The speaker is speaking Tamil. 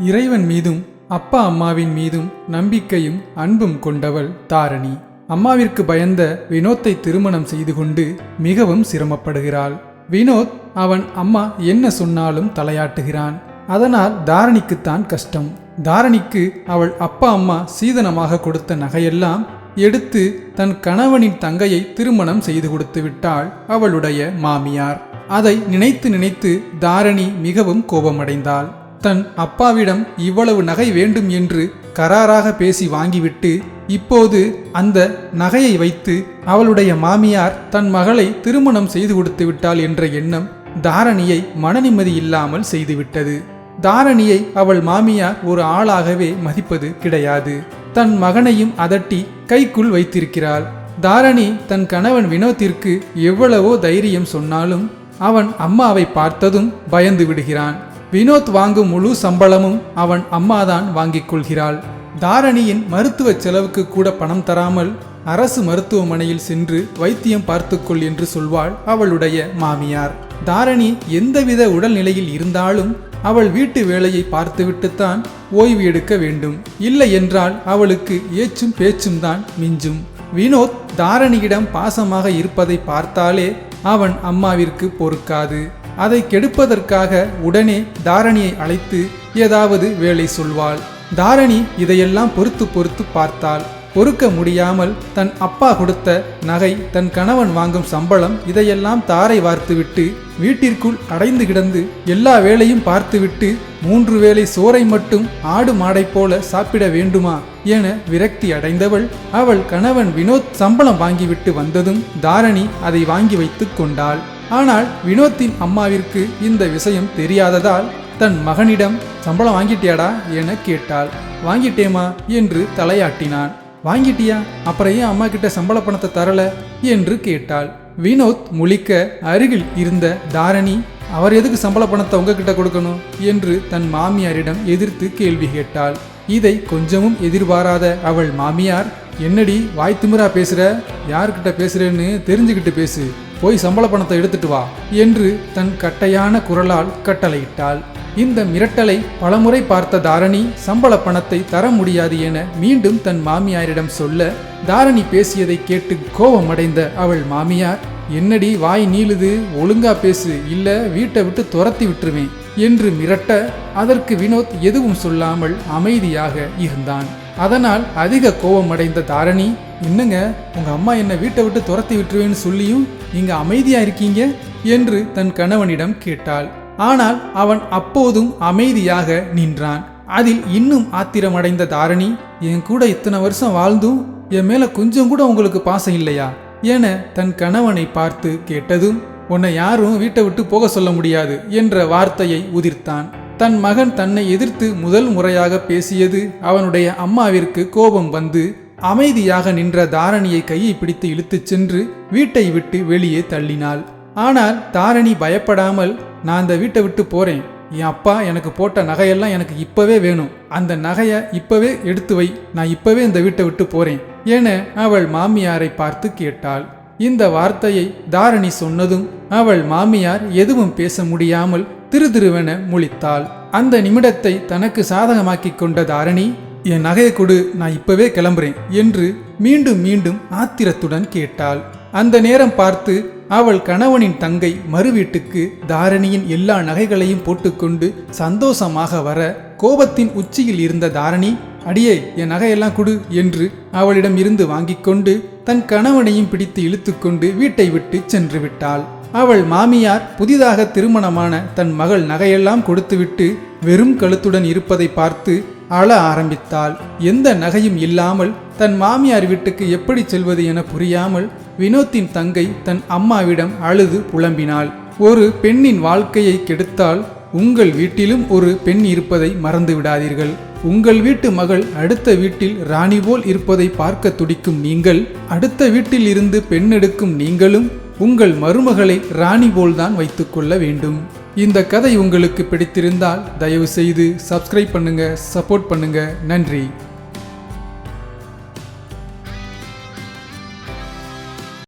இறைவன் மீதும் அப்பா அம்மாவின் மீதும் நம்பிக்கையும் அன்பும் கொண்டவள் தாரணி. அம்மாவிற்கு பயந்த வினோத்தை திருமணம் செய்து கொண்டு மிகவும் சிரமப்படுகிறாள். வினோத் அவன் அம்மா என்ன சொன்னாலும் தலையாட்டுகிறான். அதனால் தாரணிக்குத்தான் கஷ்டம். தாரணிக்கு அவள் அப்பா அம்மா சீதனமாக கொடுத்த நகையெல்லாம் எடுத்து தன் கணவனின் தங்கையை திருமணம் செய்து கொடுத்து விட்டாள் அவளுடைய மாமியார். அதை நினைத்து நினைத்து தாரணி மிகவும் கோபமடைந்தாள். தன் அப்பாவிடம் இவ்வளவு நகை வேண்டும் என்று கராராக பேசி வாங்கிவிட்டு இப்போது அந்த நகையை வைத்து அவளுடைய மாமியார் தன் மகளை திருமணம் செய்து கொடுத்து விட்டாள் என்ற எண்ணம் தாரணியை மனநிம்மதி இல்லாமல் செய்துவிட்டது. தாரணியை அவள் மாமியார் ஒரு ஆளாகவே மதிப்பது கிடையாது. தன் மகனையும் அதட்டி கைக்குள் வைத்திருக்கிறாள். தாரணி தன் கணவன் வினோத்திற்கு எவ்வளவோ தைரியம் சொன்னாலும் அவன் அம்மாவை பார்த்ததும் பயந்து விடுகிறான். வினோத் வாங்கும் முழு சம்பளமும் அவன் அம்மாதான் வாங்கிக் கொள்கிறாள். தாரணியின் மருத்துவ செலவுக்கு கூட பணம் தராமல் அரசு மருத்துவமனையில் சென்று வைத்தியம் பார்த்துக்கொள் என்று சொல்வாள் அவளுடைய மாமியார். தாரணி எந்தவித உடல்நிலையில் இருந்தாலும் அவள் வீட்டு வேலையை பார்த்துவிட்டுத்தான் ஓய்வு எடுக்க வேண்டும். இல்லை என்றால் அவளுக்கு ஏச்சும் பேச்சும் தான் மிஞ்சும். வினோத் தாரணியிடம் பாசமாக இருப்பதை பார்த்தாலே அவன் அம்மாவிற்கு பொறுக்காது. அதை கெடுப்பதற்காக உடனே தாரணியை அழைத்து ஏதாவது வேலை சொல்வாள். தாரணி இதையெல்லாம் பொறுத்து பொறுத்து பார்த்தாள். பொறுக்க முடியாமல் தன் அப்பா கொடுத்த நகை தன் கணவன் வாங்கும் சம்பளம் இதையெல்லாம் தாரை வார்த்துவிட்டு வீட்டிற்குள் அடைந்து கிடந்து எல்லா வேலையும் பார்த்துவிட்டு மூன்று வேளை சோறை மட்டும் ஆடு மாடை போல சாப்பிட வேண்டுமா? என விரக்தி அடைந்தவள் அவள் கணவன் வினோத் சம்பளம் வாங்கிவிட்டு வந்ததும் தாரணி அதை வாங்கி வைத்துக் கொண்டாள். ஆனால் வினோத்தின் அம்மாவிற்கு இந்த விஷயம் தெரியாததால் தன் மகனிடம் சம்பளம் வாங்கிட்டியாடா? என கேட்டாள். வாங்கிட்டேமா என்று தலையாட்டினான். வாங்கிட்டியா? அப்புறம் ஏன் அம்மா கிட்ட சம்பள பணத்தை தரல? என்று கேட்டாள். வினோத் முழிக்க அருகில் இருந்த தாரணி அவர் எதுக்கு சம்பள பணத்தை உங்ககிட்ட கொடுக்கணும்? என்று தன் மாமியாரிடம் எதிர்த்து கேள்வி கேட்டாள். இதை கொஞ்சமும் எதிர்பாராத அவள் மாமியார் என்னடி வாய் திமுறா பேசுற? யார்கிட்ட பேசுறேன்னு தெரிஞ்சுக்கிட்டு பேசு. போய் சம்பள பணத்தை எடுத்துட்டு வா என்று தன் கட்டையான குரலால் கட்டளையிட்டாள். இந்த மிரட்டலை பலமுறை பார்த்த தாரணி சம்பள பணத்தை தர முடியாது என மீண்டும் தன் மாமியாரிடம் சொல்ல தாரணி பேசியதை கேட்டு கோபமடைந்த அவள் மாமியார் என்னடி வாய் நீளுது ஒழுங்கா பேசு இல்ல வீட்டை விட்டு துரத்தி விட்டுருவேன். என்று மிரட்ட அதற்கு வினோத் எதுவும் சொல்லாமல் அமைதியாக இருந்தான். அதனால் அதிக கோபமடைந்த தாரணி என்னங்க உங்க அம்மா என்னை வீட்டை விட்டு துரத்தி விட்டுருவேன்னு சொல்லியும் நீங்க அமைதியா இருக்கீங்க? என்று தன் கணவனிடம் கேட்டாள். ஆனால் அவன் அப்போதும் அமைதியாக நின்றான். அதில் இன்னும் ஆத்திரமடைந்த தாரணி என் கூட இத்தனை வருஷம் வாழ்ந்தும் என் மேல கொஞ்சம் கூட உங்களுக்கு பாசம் இல்லையா? என தன் கணவனை பார்த்து கேட்டதும் உன்னை யாரும் வீட்டை விட்டு போக சொல்ல முடியாது என்ற வார்த்தையை உதிர்த்தான். தன் மகன் தன்னை எதிர்த்து முதல் முறையாக பேசியது அவனுடைய அம்மாவிற்கு கோபம் வந்து அமைதியாக நின்ற தாரணியை கையை பிடித்து இழுத்துச் சென்று வீட்டை விட்டு வெளியே தள்ளினாள். ஆனால் தாரணி பயப்படாமல் நான் அந்த வீட்டை விட்டு போறேன். என் அப்பா எனக்கு போட்ட நகையெல்லாம் எனக்கு இப்பவே வேணும். அந்த நகையை இப்பவே எடுத்து வை. நான் இப்பவே இந்த வீட்டை விட்டு போறேன் என அவள் மாமியாரை பார்த்து கேட்டாள். இந்த வார்த்தையை தாரணி சொன்னதும் அவள் மாமியார் எதுவும் பேச முடியாமல் திருதிருவென முழித்தாள். அந்த நிமிடத்தை தனக்கு சாதகமாக்கிக் கொண்ட தாரணி என் நகையை கொடு நான் இப்பவே கிளம்புறேன் என்று மீண்டும் மீண்டும் ஆத்திரத்துடன் கேட்டாள். அந்த நேரம் பார்த்து அவள் கணவனின் தங்கை மறு வீட்டுக்கு தாரணியின் எல்லா நகைகளையும் போட்டுக்கொண்டு சந்தோஷமாக வர கோபத்தின் உச்சியில் இருந்த தாரணி அடியே என் நகையெல்லாம் கொடு என்று அவளிடம் இருந்து வாங்கிக் கொண்டு தன் கணவனையும் பிடித்து இழுத்துக்கொண்டு வீட்டை விட்டு சென்று விட்டாள். அவள் மாமியார் புதிதாக திருமணமான தன் மகள் நகையெல்லாம் கொடுத்துவிட்டு வெறும் கழுத்துடன் இருப்பதை பார்த்து அழ ஆரம்பித்தாள். எந்த நகையும் இல்லாமல் தன் மாமியார் வீட்டுக்கு எப்படி செல்வது என புரியாமல் வினோத்தின் தங்கை தன் அம்மாவிடம் அழுது புலம்பினாள். ஒரு பெண்ணின் வாழ்க்கையை கெடுத்தால் உங்கள் வீட்டிலும் ஒரு பெண் இருப்பதை மறந்து விடாதீர்கள். உங்கள் வீட்டு மகள் அடுத்த வீட்டில் ராணி போல் இருப்பதை பார்க்க துடிக்கும் நீங்கள் அடுத்த வீட்டில் இருந்து பெண் எடுக்கும் நீங்களும் உங்கள் மருமகளை ராணி போல்தான் வைத்துக்கொள்ள வேண்டும். இந்த கதை உங்களுக்கு பிடித்திருந்தால் தயவு செய்து சப்ஸ்கிரைப் பண்ணுங்க சப்போர்ட் பண்ணுங்க. நன்றி.